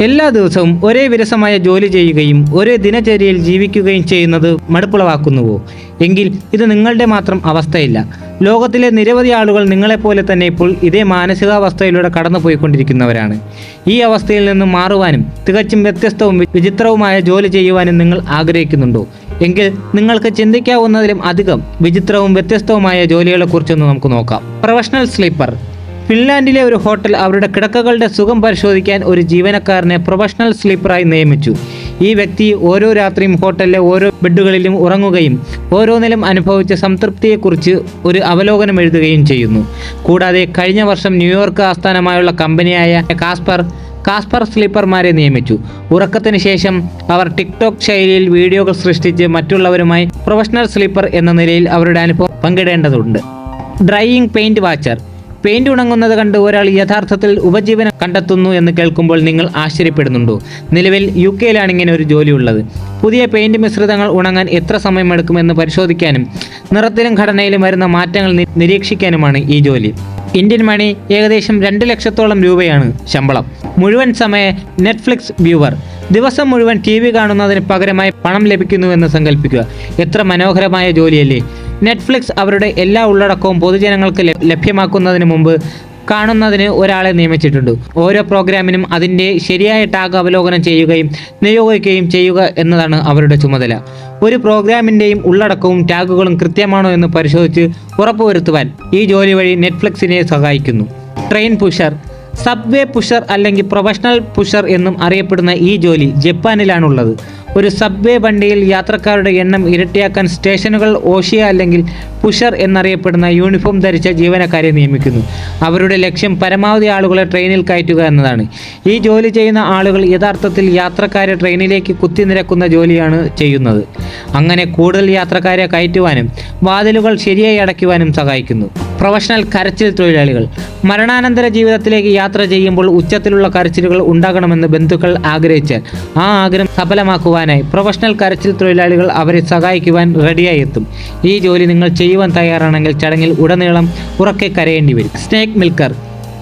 എല്ലാ ദിവസവും ഒരേ വിരസമായ ജോലി ചെയ്യുകയും ഒരേ ദിനചര്യയിൽ ജീവിക്കുകയും ചെയ്യുന്നത് മടുപ്പുളവാക്കുന്നുവോ? എങ്കിൽ ഇത് നിങ്ങളുടെ മാത്രം അവസ്ഥയില്ല. ലോകത്തിലെ നിരവധി ആളുകൾ നിങ്ങളെപ്പോലെ തന്നെ ഇപ്പോൾ ഇതേ മാനസികാവസ്ഥയിലൂടെ കടന്നുപോയിക്കൊണ്ടിരിക്കുന്നവരാണ്. ഈ അവസ്ഥയിൽ നിന്ന് മാറുവാനും തികച്ചും വ്യത്യസ്തവും വിചിത്രവുമായ ജോലി ചെയ്യുവാനും നിങ്ങൾ ആഗ്രഹിക്കുന്നുണ്ടോ? എങ്കിൽ നിങ്ങൾക്ക് ചിന്തിക്കാവുന്നതിലും അധികം വിചിത്രവും വ്യത്യസ്തവുമായ ജോലികളെക്കുറിച്ചൊന്ന് നമുക്ക് നോക്കാം. Professional sleeper. ഫിൻലാൻഡിലെ ഒരു ഹോട്ടൽ അവരുടെ കിടക്കകളുടെ സുഖം പരിശോധിക്കാൻ ഒരു ജീവനക്കാരനെ പ്രൊഫഷണൽ സ്ലീപ്പറായി നിയമിച്ചു. ഈ വ്യക്തി ഓരോ രാത്രിയും ഹോട്ടലിലെ ഓരോ ബെഡുകളിലും ഉറങ്ങുകയും ഓരോന്നിലും അനുഭവിച്ച സംതൃപ്തിയെക്കുറിച്ച് ഒരു അവലോകനം എഴുതുകയും ചെയ്യുന്നു. കൂടാതെ കഴിഞ്ഞ വർഷം ന്യൂയോർക്ക് ആസ്ഥാനമായുള്ള കമ്പനിയായ കാസ്പർ കാസ്പർ സ്ലീപ്പർമാരെ നിയമിച്ചു. ഉറക്കത്തിന് ശേഷം അവർ ടിക്ടോക്ക് ശൈലിയിൽ വീഡിയോകൾ സൃഷ്ടിച്ച് മറ്റുള്ളവരുമായി പ്രൊഫഷണൽ സ്ലീപ്പർ എന്ന നിലയിൽ അവരുടെ അനുഭവം പങ്കിടേണ്ടതുണ്ട്. ഡ്രൈയിങ് പെയിന്റ് വാച്ചർ പെയിന്റ് ഉണങ്ങുന്നത് കണ്ട് ഒരാൾ യഥാർത്ഥത്തിൽ ഉപജീവനം കണ്ടെത്തുന്നു എന്ന് കേൾക്കുമ്പോൾ നിങ്ങൾ ആശ്ചര്യപ്പെടുന്നുണ്ടോ? നിലവിൽ യു കെയിലാണ് ഇങ്ങനെ ഒരു ജോലി ഉള്ളത് പുതിയ പെയിന്റ് മിശ്രിതങ്ങൾ ഉണങ്ങാൻ എത്ര സമയമെടുക്കുമെന്ന് പരിശോധിക്കാനും നിറത്തിലും ഘടനയിലും വരുന്ന മാറ്റങ്ങൾ നിരീക്ഷിക്കാനുമാണ് ഈ ജോലി. ഇന്ത്യൻ മണി ഏകദേശം രണ്ട് ലക്ഷത്തോളം രൂപയാണ് ശമ്പളം. മുഴുവൻ സമയ നെറ്റ്ഫ്ലിക്സ് വ്യൂവർ. ദിവസം മുഴുവൻ ടി വി കാണുന്നതിന് പകരമായി പണം ലഭിക്കുന്നുവെന്ന് സങ്കല്പിക്കുക എത്ര മനോഹരമായ ജോലിയല്ലേ. നെറ്റ്ഫ്ലിക്സ് അവരുടെ എല്ലാ ഉള്ളടക്കവും പൊതുജനങ്ങൾക്ക് ലഭ്യ- ലഭ്യമാക്കുന്നതിന് മുമ്പ് കാണുന്നതിന് ഒരാളെ നിയമിച്ചിട്ടുണ്ട്. ഓരോ പ്രോഗ്രാമിനും അതിന്റെ ശരിയായ ടാഗ് അവലോകനം ചെയ്യുകയും നിയോഗിക്കുകയും ചെയ്യുക എന്നതാണ് അവരുടെ ചുമതല. ഒരു പ്രോഗ്രാമിന്റെയും ഉള്ളടക്കവും ടാഗുകളും കൃത്യമാണോ എന്ന് പരിശോധിച്ച് ഉറപ്പുവരുത്തുവാൻ ഈ ജോലി വഴി നെറ്റ്ഫ്ലിക്സിനെ സഹായിക്കുന്നു. ട്രെയിൻ പുഷർ സബ്വേ പുഷർ അല്ലെങ്കിൽ പ്രൊഫഷണൽ പുഷർ എന്നും അറിയപ്പെടുന്ന ഈ ജോലി ജപ്പാനിലാണുള്ളത്. ഒരു സബ്വേ വണ്ടിയിൽ യാത്രക്കാരുടെ എണ്ണം ഇരട്ടിയാക്കാൻ സ്റ്റേഷനുകൾ ഓഷിയ അല്ലെങ്കിൽ പുഷർ എന്നറിയപ്പെടുന്ന യൂണിഫോം ധരിച്ച ജീവനക്കാരെ നിയമിക്കുന്നു. അവരുടെ ലക്ഷ്യം പരമാവധി ആളുകളെ ട്രെയിനിൽ കയറ്റുക എന്നതാണ്. ഈ ജോലി ചെയ്യുന്ന ആളുകൾ യഥാർത്ഥത്തിൽ യാത്രക്കാരെ ട്രെയിനിലേക്ക് കുത്തിനിരക്കുന്ന ജോലിയാണ് ചെയ്യുന്നത്. അങ്ങനെ കൂടുതൽ യാത്രക്കാരെ കയറ്റുവാനും വാതിലുകൾ ശരിയായി അടയ്ക്കുവാനും സഹായിക്കുന്നു. പ്രൊഫഷണൽ കരച്ചിൽ തൊഴിലാളികൾ. മരണാനന്തര ജീവിതത്തിലേക്ക് യാത്ര ചെയ്യുമ്പോൾ ഉച്ചത്തിലുള്ള കരച്ചിലുകൾ ഉണ്ടാകണമെന്ന് ബന്ധുക്കൾ ആഗ്രഹിച്ചാൽ ആ ആഗ്രഹം സഫലമാക്കുവാനായി പ്രൊഫഷണൽ കരച്ചിൽ തൊഴിലാളികൾ അവരെ സഹായിക്കുവാൻ റെഡിയായി എത്തും ഈ ജോലി നിങ്ങൾ ചെയ്യുവാൻ തയ്യാറാണെങ്കിൽ ചടങ്ങിൽ ഉടനീളം ഉറക്കെ കരയേണ്ടി വരും. സ്നേക്ക് മിൽക്കർ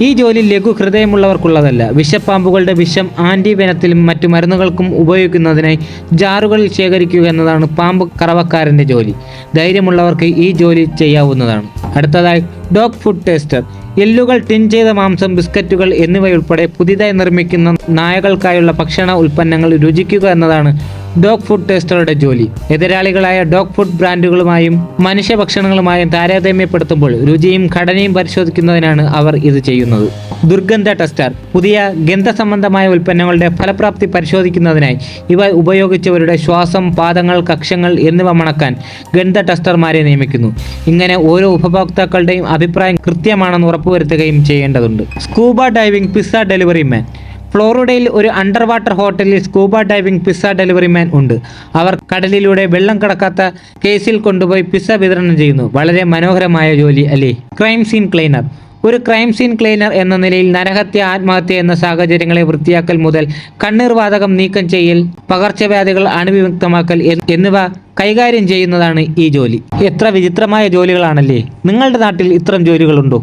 ഈ ജോലി ലഘു ഹൃദയമുള്ളവർക്കുള്ളതല്ല. വിഷപ്പാമ്പുകളുടെ വിഷം ആന്റിവെനത്തിലും മറ്റു മരുന്നുകൾക്കും ഉപയോഗിക്കുന്നതിനായി ജാറുകളിൽ ശേഖരിക്കുക എന്നതാണ് പാമ്പ് കറവക്കാരന്റെ ജോലി. ധൈര്യമുള്ളവർക്ക് ഈ ജോലി ചെയ്യാവുന്നതാണ്. അടുത്തതായി ഡോഗ് ഫുഡ് ടേസ്റ്റർ എല്ലുകൾ ടിൻ ചെയ്ത മാംസം ബിസ്ക്കറ്റുകൾ എന്നിവയുൾപ്പെടെ പുതിയതായി നിർമ്മിക്കുന്ന നായകൾക്കായുള്ള ഭക്ഷണ ഉൽപ്പന്നങ്ങൾ രുചിക്കുക എന്നതാണ് ഡോഗ് ഫുഡ് ടേസ്റ്ററുടെ ജോലി. എതിരാളികളായ ഡോഗ് ഫുഡ് ബ്രാൻഡുകളുമായും മനുഷ്യ ഭക്ഷണങ്ങളുമായും താരതമ്യപ്പെടുത്തുമ്പോൾ രുചിയും ഘടനയും പരിശോധിക്കുന്നതിനാണ് അവർ ഇത് ചെയ്യുന്നത്. ദുർഗന്ധ ടെസ്റ്റർ പുതിയ ഗന്ധ സംബന്ധമായ ഉൽപ്പന്നങ്ങളുടെ ഫലപ്രാപ്തി പരിശോധിക്കുന്നതിനായി ഇവ ഉപയോഗിച്ചവരുടെ ശ്വാസം പാദങ്ങൾ കക്ഷങ്ങൾ എന്നിവ മണക്കാൻ ഗന്ധ ടെസ്റ്റർമാരെ നിയമിക്കുന്നു. ഇങ്ങനെ ഓരോ ഉപഭോക്താക്കളുടെയും അഭിപ്രായം കൃത്യമാണെന്ന് ഉറപ്പുവരുത്തുകയും ചെയ്യേണ്ടതുണ്ട്. Scuba diving pizza delivery man ഫ്ലോറിഡയിൽ ഒരു അണ്ടർ വാട്ടർ ഹോട്ടലിൽ scuba diving pizza delivery man ഉണ്ട്. അവർ കടലിലൂടെ വെള്ളം കടക്കാത്ത കേസിൽ കൊണ്ടുപോയി പിസ്സ വിതരണം ചെയ്യുന്നു. വളരെ മനോഹരമായ ജോലി അല്ലേ? ക്രൈം സീൻ ക്ലീനർ ഒരു ക്രൈം സീൻ ക്ലീനർ എന്ന നിലയിൽ നരഹത്യ ആത്മഹത്യ എന്ന സാഹചര്യങ്ങളെ വൃത്തിയാക്കൽ മുതൽ കണ്ണീർ വാതകം നീക്കം ചെയ്യൽ പകർച്ചവ്യാധികൾ അണുവിമുക്തമാക്കൽ എന്നിവ കൈകാര്യം ചെയ്യുന്നതാണ് ഈ ജോലി. എത്ര വിചിത്രമായ ജോലികളാണല്ലേ? നിങ്ങളുടെ നാട്ടിൽ ഇത്തരം ജോലികളുണ്ടോ?